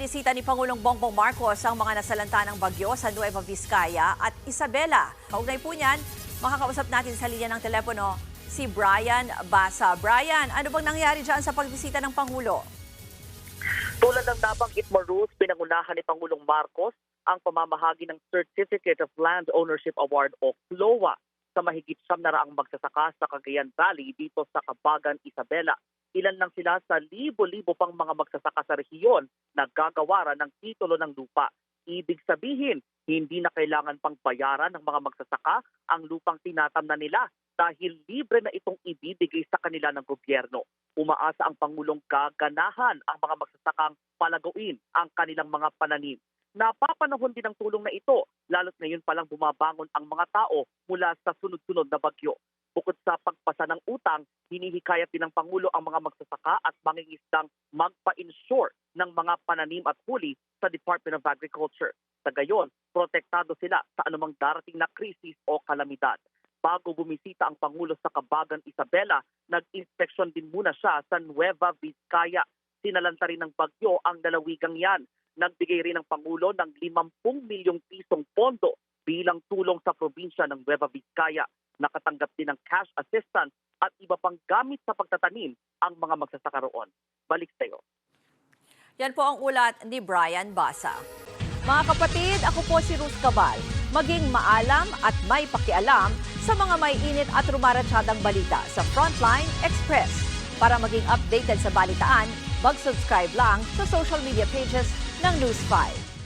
binisita ni Pangulong Bongbong Marcos ang mga nasalanta ng bagyo sa Nueva Vizcaya at Isabela. Kaugnay po niyan, makakausap natin sa linya ng telepono si Brian Basa. Brian, ano bang nangyari dyan sa pagbisita ng Pangulo? Tulad ng nabanggit mo, Ruth, pinangunahan ni Pangulong Marcos ang pamamahagi ng Certificate of Land Ownership Award o CLOA sa mahigit siyam na raang magsasaka sa Cagayan Valley dito sa Kabagan, Isabela. Ilan lang sila sa libo-libo pang mga magsasaka sa rehiyon na gagawaran ng titulo ng lupa. Ibig sabihin, hindi na kailangan pang bayaran ng mga magsasaka ang lupang tinatamnan nila dahil libre na itong ibibigay sa kanila ng gobyerno. Umaasa ang Pangulong gaganahan ang mga magsasakang palaguin ang kanilang mga pananim. Napapanahon din ang tulong na ito, lalo't ngayon palang bumabangon ang mga tao mula sa sunod-sunod na bagyo. Bukod sa pagpasa ng utang, hinihikayat din ng Pangulo ang mga magsasaka at mangingisdang magpa-insure ng mga pananim at huli sa Department of Agriculture. Sa gayon, protektado sila sa anumang darating na krisis o kalamidad. Bago bumisita ang Pangulo sa Kabagan Isabela, nag-inspeksyon din muna siya sa Nueva Vizcaya. Sinalanta rin ng bagyo ang lalawigang yan. Nagbigay rin ng Pangulo ng 50 milyong pisong pondo bilang tulong sa probinsya ng Nueva Vizcaya. Nakatanggap din ng cash assistance at iba pang gamit sa pagtatanim ang mga magsasaka roon. Balik sa. Yan po ang ulat ni Brian Basa. Mga kapatid, ako po si Ruth Cabal. Maging maalam at may pakialam sa mga may init at rumaratsyadang balita sa Frontline Express. Para maging updated sa balitaan, mag-subscribe lang sa social media pages ng News 5.